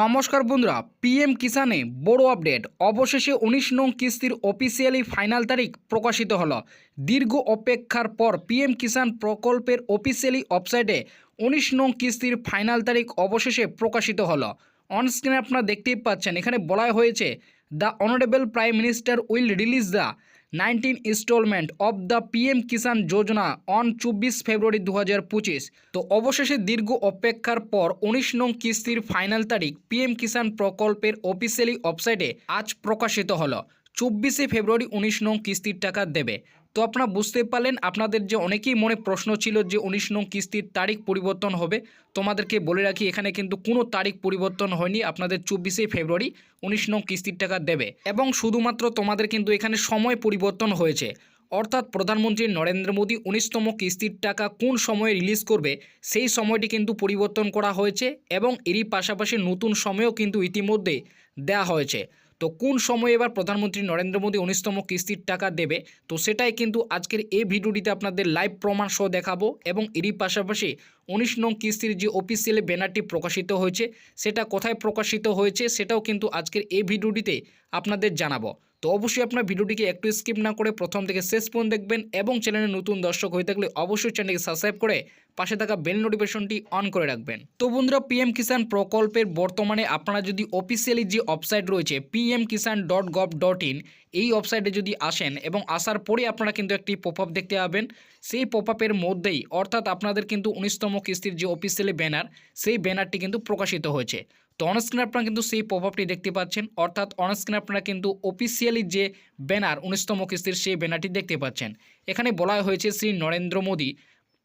নমস্কার বন্ধুরা, পিএম কিষানে বড় আপডেট। অবশেষে উনিশ নং কিস্তির অফিসিয়ালি ফাইনাল তারিখ প্রকাশিত হলো। দীর্ঘ অপেক্ষার পর পিএম কিষান প্রকল্পের অফিসিয়ালি ওয়েবসাইটে উনিশ নং কিস্তির ফাইনাল তারিখ অবশেষে প্রকাশিত হলো। অন স্ক্রিনে আপনারা দেখতেই পাচ্ছেন, এখানে বলা হয়েছে the honourable prime minister will release the nineteen instalment of the PM Kisan Yojana on চব্বিশ ফেব্রুয়ারি দু পঁচিশ। তো অবশেষে দীর্ঘ অপেক্ষার পর উনিশ নং কিস্তির ফাইনাল তারিখ পিএম কিষাণ প্রকল্পের অফিসিয়ালি ওয়েবসাইটে আজ প্রকাশিত হলো। চব্বিশে ফেব্রুয়ারি উনিশ নং কিস্তির টাকা দেবে। তো আপনারা বুঝতে পারলেন, আপনাদের যে অনেকেই মনে প্রশ্ন ছিল যে উনিশ নং কিস্তির তারিখ পরিবর্তন হবে। তোমাদেরকে বলে রাখি, এখানে কিন্তু কোনো তারিখ পরিবর্তন হয়নি। আপনাদের চব্বিশে ফেব্রুয়ারি উনিশ নং কিস্তির টাকা দেবে। এবং শুধুমাত্র তোমাদের কিন্তু এখানে সময় পরিবর্তন হয়েছে। অর্থাৎ প্রধানমন্ত্রী নরেন্দ্র মোদী উনিশতম কিস্তির টাকা কোন সময়ে রিলিজ করবে, সেই সময়টি কিন্তু পরিবর্তন করা হয়েছে এবং এরই পাশাপাশি নতুন সময়ও কিন্তু ইতিমধ্যে দেওয়া হয়েছে। তো কোন সময়ে এবার প্রধানমন্ত্রী নরেন্দ্র মোদী উনিশতম কিস্তির টাকা দেবে? তো সেটাই কিন্তু আজকের এই ভিডিওটিতে আপনাদের লাইভ প্রমাণ সহ দেখাবো এবং এরই পাশাপাশি উনিশ নং কিস্তির যে অফিসিয়াল ব্যানারটি প্রকাশিত হয়েছে, সেটা কোথায় প্রকাশিত হয়েছে সেটাও কিন্তু আজকের এই ভিডিওটিতে আপনাদের জানাব। তো অবশ্যই আপনার ভিডিওটিকে একটু স্কিপ না করে প্রথম থেকে শেষ পর্যন্ত দেখবেন এবং চ্যানেলে নতুন দর্শক হয়ে থাকলে অবশ্যই চ্যানেলকে সাবস্ক্রাইব করে পাশে থাকা বেল নোটিফিকেশনটি অন করে রাখবেন। তো বন্ধুরা পিএম কিষাণ প্রকল্পের বর্তমানে আপনারা যদি অফিসিয়ালি যে ওয়েবসাইট রয়েছে PM Kisan dot gov dot in এই ওয়েবসাইটে যদি আসেন এবং আসার পরে আপনারা কিন্তু একটি পপ আপ দেখতে পাবেন। সেই পপ আপের মধ্যেই, অর্থাৎ আপনাদের কিন্তু উনিশতম কিস্তির যে অফিসিয়ালি ব্যানার সেই ব্যানারটি কিন্তু প্রকাশিত হয়েছে। তো অনস্ক্রিনে আপনারা কিন্তু সেই পপ আপটি দেখতে পাচ্ছেন, অর্থাৎ অনস্ক্রিনে আপনারা কিন্তু অফিসিয়ালি যে ব্যানার উনিশতম কিস্তির সেই ব্যানারটি দেখতে পাচ্ছেন। এখানে বলা হয়েছে শ্রী নরেন্দ্র মোদী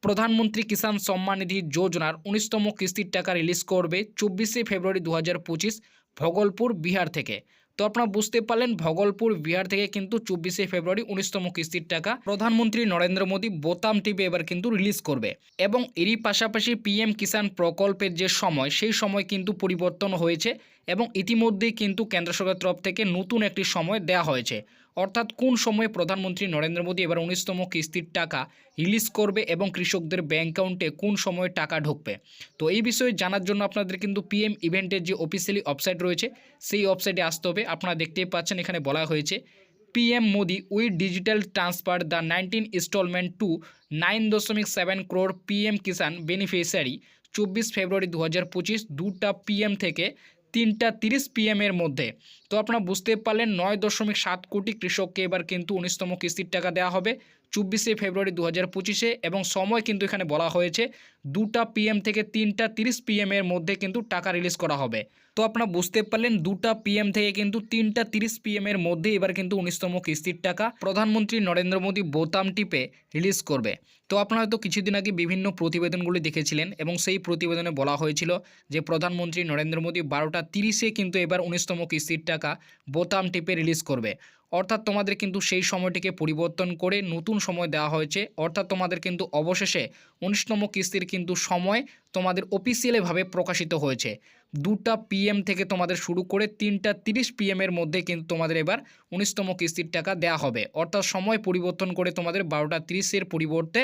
প্রধানমন্ত্রী কিষাণ সম্মান নিধি যোজনার উনিশতম কিস্তির টাকা রিলিজ করবে চব্বিশে ফেব্রুয়ারি দু হাজার পঁচিশ ভগলপুর বিহার থেকে। তো আপনারা বুঝতে পারলেন, ভগলপুর বিহার থেকে কিন্তু চব্বিশে ফেব্রুয়ারি উনিশতম কিস্তির টাকা প্রধানমন্ত্রী নরেন্দ্র মোদী বোতাম টিপে এবার কিন্তু রিলিজ করবে। এবং এরই পাশাপাশি পিএম কিষাণ প্রকল্পের যে সময়, সেই সময় কিন্তু পরিবর্তন হয়েছে। এবং ইতিমধ্যেই কিন্তু কেন্দ্র সরকারের তরফ থেকে নতুন একটি সময় দেওয়া হয়েছে। অর্থাৎ কোন সময়ে প্রধানমন্ত্রী নরেন্দ্র মোদী এবার উনিশতম কিস্তির টাকা রিলিজ করবে এবং কৃষকদের ব্যাঙ্ক অ্যাকাউন্টে কোন সময়ে টাকা ঢুকবে? তো এই বিষয়ে জানার জন্য আপনাদের কিন্তু পিএম ইভেন্টের যে অফিসিয়ালি ওয়েবসাইট রয়েছে, সেই ওয়েবসাইটে আসতে হবে। আপনারা দেখতেই পাচ্ছেন এখানে বলা হয়েছে PM Modi with digital transfer the nineteen instalment two nine দশমিক seven crore PM Kisan beneficiary চব্বিশ ফেব্রুয়ারি দু হাজার পঁচিশ দুটা পিএম থেকে তিনটা তিরিশ পিএম এর মধ্যে। তো আপনারা বুঝতে পারলেন নয় দশমিক সাত কোটি কৃষককে এবার কিন্তু উনিশতম কিস্তির টাকা দেওয়া হবে। চব্বিশে ফেব্রুয়ারি দু হাজার পঁচিশে এবং সময় কিন্তু এখানে বলা হয়েছে দুটা পিএম থেকে তিনটা তিরিশ পিএম এর মধ্যে কিন্তু টাকা রিলিজ করা হবে। তো আপনারা বুঝতে পারলেন দুটা পিএম থেকে কিন্তু তিনটা তিরিশ পিএম এর মধ্যে এবার কিন্তু উনিশতম কিস্তির টাকা প্রধানমন্ত্রী নরেন্দ্র মোদী বোতাম টিপে রিলিজ করবে। তো আপনারা হয়তো কিছুদিন আগে বিভিন্ন প্রতিবেদনগুলি দেখেছিলেন এবং সেই প্রতিবেদনে বলা হয়েছিল যে প্রধানমন্ত্রী নরেন্দ্র মোদী বারোটা তিরিশে কিন্তু এবার উনিশতম কিস্তির টাকা বোতাম টিপে রিলিজ করবে। অর্থাৎ তোমাদের কিন্তু সেই সময়টিকে পরিবর্তন করে নতুন সময় দেওয়া হয়েছে। অর্থাৎ তোমাদের কিন্তু অবশেষে উনিশতম কিস্তির কিন্তু সময় তোমাদের অফিসিয়ালিভাবে প্রকাশিত হয়েছে। দুটা পিএম থেকে তোমাদের শুরু করে তিনটা তিরিশ পিএমের মধ্যে কিন্তু তোমাদের এবার উনিশতম কিস্তির টাকা দেওয়া হবে। অর্থাৎ সময় পরিবর্তন করে তোমাদের বারোটা তিরিশের পরিবর্তে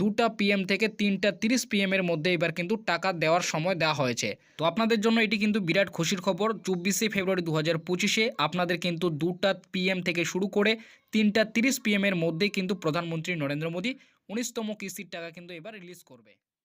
দুটা পিএম থেকে তিনটা তিরিশ পিএমের মধ্যে এবার কিন্তু টাকা দেওয়ার সময় দেওয়া হয়েছে। তো আপনাদের জন্য এটি কিন্তু বিরাট খুশির খবর। চব্বিশে ফেব্রুয়ারি দু হাজার পঁচিশে আপনাদের কিন্তু দুটা পিএম থেকে শুরু করে তিনটা তিরিশ পিএম এর মধ্যেই কিন্তু প্রধানমন্ত্রী নরেন্দ্র মোদী উনিশতম কিস্তির টাকা কিন্তু এবার রিলিজ করবে।